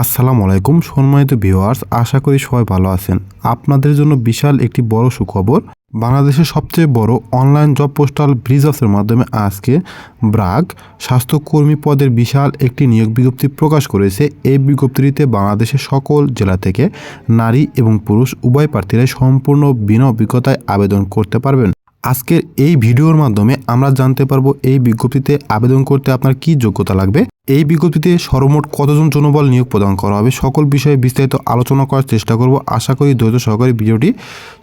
আসসালামু আলাইকুম সম্মানিত ভিউয়ার্স, আশা করি সবাই ভালো আছেন। আপনাদের জন্য বিশাল একটি বড় সুখবর, বাংলাদেশের সবচেয়ে বড় অনলাইন জব পোস্টাল ব্রিজ অফের মাধ্যমে আজকে ব্রাক স্বাস্থ্যকর্মী পদের বিশাল একটি নিয়োগ বিজ্ঞপ্তি প্রকাশ করেছে। এই বিজ্ঞপ্তিটিতে বাংলাদেশের সকল জেলা থেকে নারী এবং পুরুষ উভয় প্রার্থীরাই সম্পূর্ণ বিনা অভিজ্ঞতায় আবেদন করতে পারবেন। আজকের এই ভিডিওর মাধ্যমে আমরা জানতে পারব এই বিজ্ঞপ্তিতে আবেদন করতে আপনার কি যোগ্যতা লাগবে। এই বিজ্ঞপ্তিতে সর্বমোট কতজন জনবল নিয়োগ প্রদান করা হবে সকল বিষয়ে বিস্তারিত আলোচনা করার চেষ্টা করব। আশা করি ধৈর্য সহকারে ভিডিওটি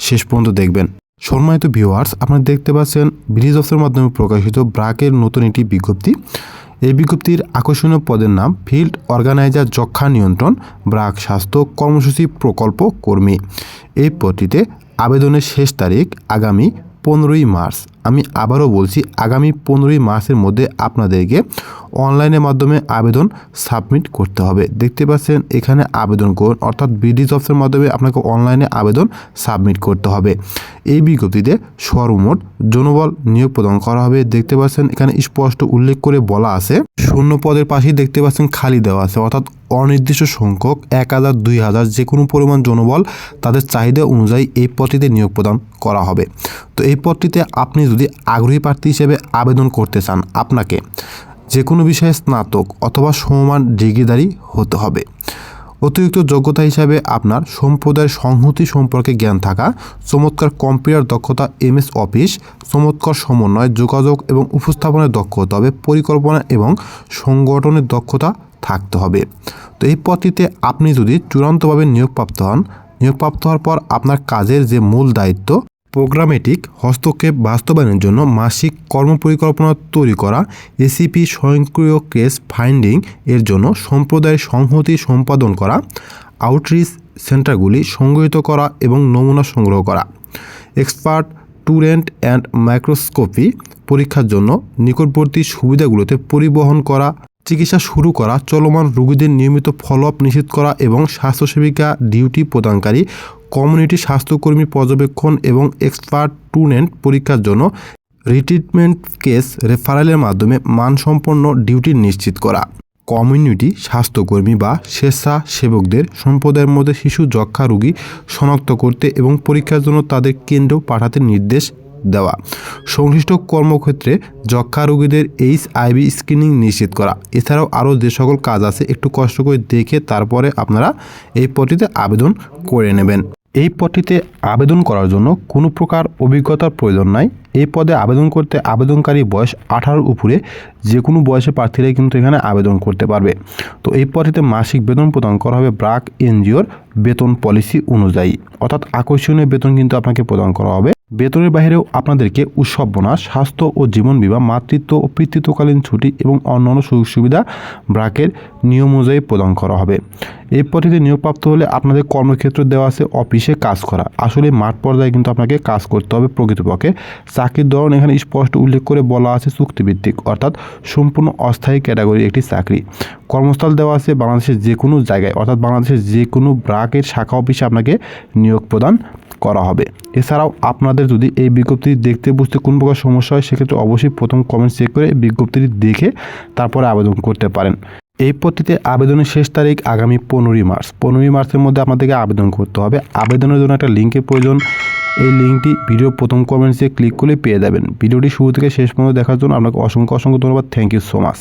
শেষ পর্যন্ত দেখবেন। সম্মানিত ভিউয়ার্স, আপনারা দেখতে পাচ্ছেন ব্রিজ অফিসের মাধ্যমে প্রকাশিত ব্রাকের নতুন একটি বিজ্ঞপ্তি। এই বিজ্ঞপ্তির আকর্ষণীয় পদের নাম ফিল্ড অর্গানাইজার যক্ষা নিয়ন্ত্রণ ব্রাক স্বাস্থ্য কর্মসূচি প্রকল্প কর্মী। এই পদটিতে আবেদনের শেষ তারিখ আগামী পনেরোই মার্চ। আমি আবারও বলছি আগামী পনেরোই মার্চের মধ্যে আপনাদেরকে অনলাইনের মাধ্যমে আবেদন সাবমিট করতে হবে। দেখতে পাচ্ছেন এখানে আবেদন করুন অর্থাৎ বিডিজ অফিসের মাধ্যমে আপনাকে অনলাইনে আবেদন সাবমিট করতে হবে। এই বিজ্ঞপ্তিতে সর্বমোট জনবল নিয়োগ প্রদান করা হবে। দেখতে পাচ্ছেন এখানে স্পষ্ট উল্লেখ করে বলা আছে, শূন্য পদের পাশেই দেখতে পাচ্ছেন খালি দেওয়া আছে, অর্থাৎ অনির্দিষ্ট সংখ্যক এক হাজার, দুই হাজার যে কোনো পরিমাণ জনবল তাদের চাহিদা অনুযায়ী এই পদটিতে নিয়োগ প্রদান করা হবে। তো এই পদটিতে আপনি যদি আগ্রহী প্রার্থী হিসেবে আবেদন করতে চান আপনাকে যে কোনো বিষয়ে স্নাতক অথবা সমমান ডিগ্রিধারী হতে হবে। অতিরিক্ত যোগ্যতা হিসাবে আপনার সম্প্রদায়ের সংহতি সম্পর্কে জ্ঞান থাকা, চমৎকার কম্পিউটার দক্ষতা, এমএস অফিস, চমৎকার সমন্বয়, যোগাযোগ এবং উপস্থাপনের দক্ষতা হবে পরিকল্পনা এবং সংগঠনের দক্ষতা থাকতে হবে। তো এই পদটিতে আপনি যদি চূড়ান্তভাবে নিয়োগপ্রাপ্ত হন, নিয়োগপ্রাপ্ত হওয়ার পর আপনার কাজের যে মূল দায়িত্ব প্রোগ্রামেটিক হস্তক্ষেপ বাস্তবায়নের জন্য মাসিক কর্মপরিকল্পনা তৈরি করা এসিপি স্বয়ংক্রিয় কেস ফাইন্ডিং এর জন্য সম্প্রদায়ের সংহতি সম্পাদন করা, আউটরিচ সেন্টারগুলি সংগঠিত করা এবং নমুনা সংগ্রহ করা। এক্সপার্ট টুরেন্ট অ্যান্ড মাইক্রোস্কোপি পরীক্ষার জন্য নিকটবর্তী সুবিধাগুলোতে পরিবহন করা চিকিৎসা শুরু করা, চলমান রোগীদের নিয়মিত ফলো আপ নিশ্চিত করা এবং স্বাস্থ্যসেবিকা ডিউটি প্রদানকারী কমিউনিটি স্বাস্থ্যকর্মী পর্যবেক্ষণ এবং এক্সপার্ট টুনেন্ট পরীক্ষার জন্য রিট্রিটমেন্ট কেস রেফারেলের মাধ্যমে মানসম্পন্ন ডিউটি নিশ্চিত করা। কমিউনিটি স্বাস্থ্যকর্মী বা স্বেচ্ছাসেবকদের সম্প্রদায়ের মধ্যে শিশু যক্ষা রোগী শনাক্ত করতে এবং পরীক্ষার জন্য তাদের কেন্দ্র পাঠাতে নির্দেশ দেওয়া। সংশ্লিষ্ট কর্মক্ষেত্রে যক্ষা রোগীদের এইচ আইভি স্ক্রিনিং নিশ্চিত করা। এছাড়াও আরও যে সকল কাজ আছে, একটু কষ্ট করে দেখে তারপরে আপনারা এই পদটিতে আবেদন করে নেবেন। এই পদটিতে আবেদন করার জন্য কোনো প্রকার অভিজ্ঞতার প্রয়োজন নাই। এই পদে আবেদন করতে আবেদনকারী বয়স আঠারোর উপরে যে কোনো বয়সে প্রার্থীরাই কিন্তু এখানে আবেদন করতে পারবে। তো এই পদটিতে মাসিক বেতন প্রদান করা হবে ব্রাক এনজিওর বেতন পলিসি অনুযায়ী। অর্থাৎ আকর্ষণীয় বেতন কিন্তু আপনাকে প্রদান করা হবে। বেতনের বাইরেও আপনাদেরকে উৎসব বোনাস স্বাস্থ্য ও জীবন বিমা, মাতৃত্ব ও পিতৃত্বকালীন ছুটি এবং অন্যান্য সুযোগ সুবিধা ব্রাকের নিয়ম অনুযায়ী প্রদান করা হবে। এই পদ্ধতিতে নিয়োগপ্রাপ্ত হলে আপনাদের কর্মক্ষেত্র দেওয়া আছে, অফিসে কাজ করা। আসলে মাঠ পর্যায়ে কিন্তু আপনাকে কাজ করতে হবে প্রকৃতপক্ষে। চাকরির ধরন এখানে স্পষ্ট উল্লেখ করে বলা আছে চুক্তিভিত্তিক, অর্থাৎ সম্পূর্ণ অস্থায়ী ক্যাটাগরির একটি চাকরি। কর্মস্থল দেওয়া আছে বাংলাদেশের যে কোনো জায়গায়, অর্থাৎ বাংলাদেশের যে কোনো ব্রাকের শাখা অফিসে আপনাকে নিয়োগ প্রদান করা হবে। এছাড়াও আপনাদের যদি এই বিজ্ঞপ্তি দেখতে বুঝতে কোন প্রকার সমস্যা হয়, সেক্ষেত্রে অবশ্যই প্রথম কমেন্ট চেক করে বিজ্ঞপ্তিটি দেখে তারপরে আবেদন করতে পারেন। এই পদ্ধতিতে আবেদনের শেষ তারিখ আগামী পনেরোই মার্চ। পনেরোই মার্চের মধ্যে আপনাদেরকে আবেদন করতে হবে। আবেদনের জন্য একটা লিঙ্কের প্রয়োজন। এই লিঙ্কটি ভিডিও প্রথম কমেন্টসে ক্লিক করলে পেয়ে যাবেন। ভিডিওটি শুরু থেকে শেষ পর্যন্ত দেখার জন্য আপনাকে অসংখ্য অসংখ্য ধন্যবাদ। Thank you so much